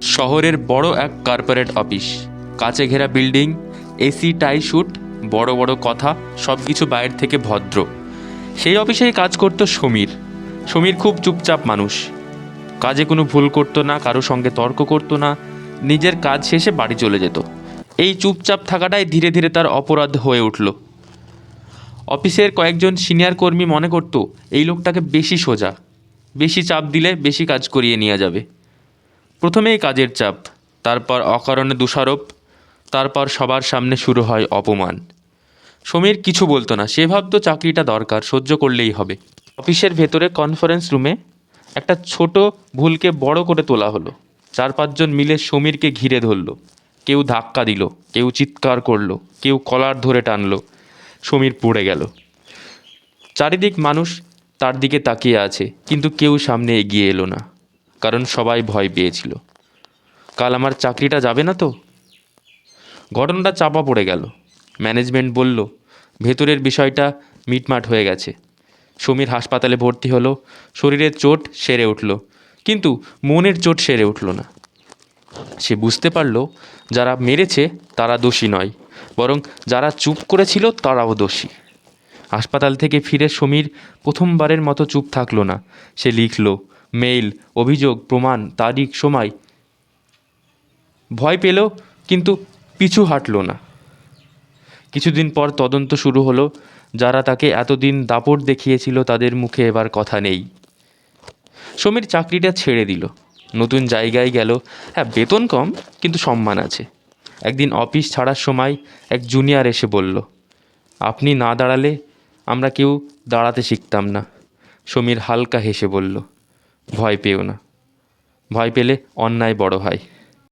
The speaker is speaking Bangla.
শহরের বড় এক কর্পোরেট অফিস। কাছে ঘেরা বিল্ডিং, এসি, টাই শুট, বড় বড় কথা সব কিছু বাইরে থেকে ভদ্র। সেই অফিসেই কাজ করতো সমীর। সমীর খুব চুপচাপ মানুষ। কাজে কোনো ভুল করতো না, কারও সঙ্গে তর্ক করতো না, নিজের কাজ শেষে বাড়ি চলে যেত। এই চুপচাপ থাকাটাই ধীরে ধীরে তার অপরাধ হয়ে উঠল। অফিসের কয়েকজন সিনিয়র কর্মী মনে করতো, এই লোকটাকে বেশি সোজা, বেশি চাপ দিলে বেশি কাজ করিয়ে নেওয়া যাবে। প্রথমেই কাজের চাপ, তারপর অকারণে দোষারোপ, তারপর সবার সামনে শুরু হয় অপমান। সমীর কিছু বলতো না, সে ভাবতো চাকরিটা দরকার, সহ্য করলেই হবে। অফিসের ভেতরে কনফারেন্স রুমে একটা ছোট ভুলকে বড় করে তোলা হলো। চার পাঁচজন মিলে সমীরকে ঘিরে ধরলো। কেউ ধাক্কা দিল, কেউ চিৎকার করল, কেউ কলার ধরে টানলো। সমীর পড়ে গেল। চারিদিক মানুষ তার দিকে তাকিয়ে আছে, কিন্তু কেউ সামনে এগিয়ে এলো না। কারণ সবাই ভয় পেয়েছিল। কাল আমার চাকরিটা যাবে না তো? ঘটনাটা চাপা পড়ে গেল। ম্যানেজমেন্ট বলল, ভেতরের বিষয়টা মিটমাট হয়ে গেছে। সমীর হাসপাতালে ভর্তি হলো, শরীরের চোট সেরে উঠল, কিন্তু মনের চোট সেরে উঠল না। সে বুঝতে পারল, যারা মেরেছে তারা দোষী নয়, বরং যারা চুপ করেছিল তারাও দোষী। হাসপাতাল থেকে ফিরে সমীর প্রথমবারের মতো চুপ থাকল না। সে লিখল মেইল, অভিযোগ, প্রমাণ, তারিখ, সময়। ভয় পেল, কিন্তু পিছু হাঁটলো না। কিছুদিন পর তদন্ত শুরু হলো, যারা তাকে এতদিন দাপট দেখিয়েছিল তাদের মুখে এবার কথা নেই। সমীর চাকরিটা ছেড়ে দিল। নতুন জায়গায় গেল। হ্যাঁ বেতন কম, কিন্তু সম্মান আছে। একদিন অফিস ছাড়ার সময় এক জুনিয়র এসে বলল, আপনি না দাঁড়ালে আমরা কেউ দাঁড়াতে শিখতাম না। সমীর হালকা হেসে বলল ভয় পেও না। ভয় পেলে অন্যায় বড় হয়।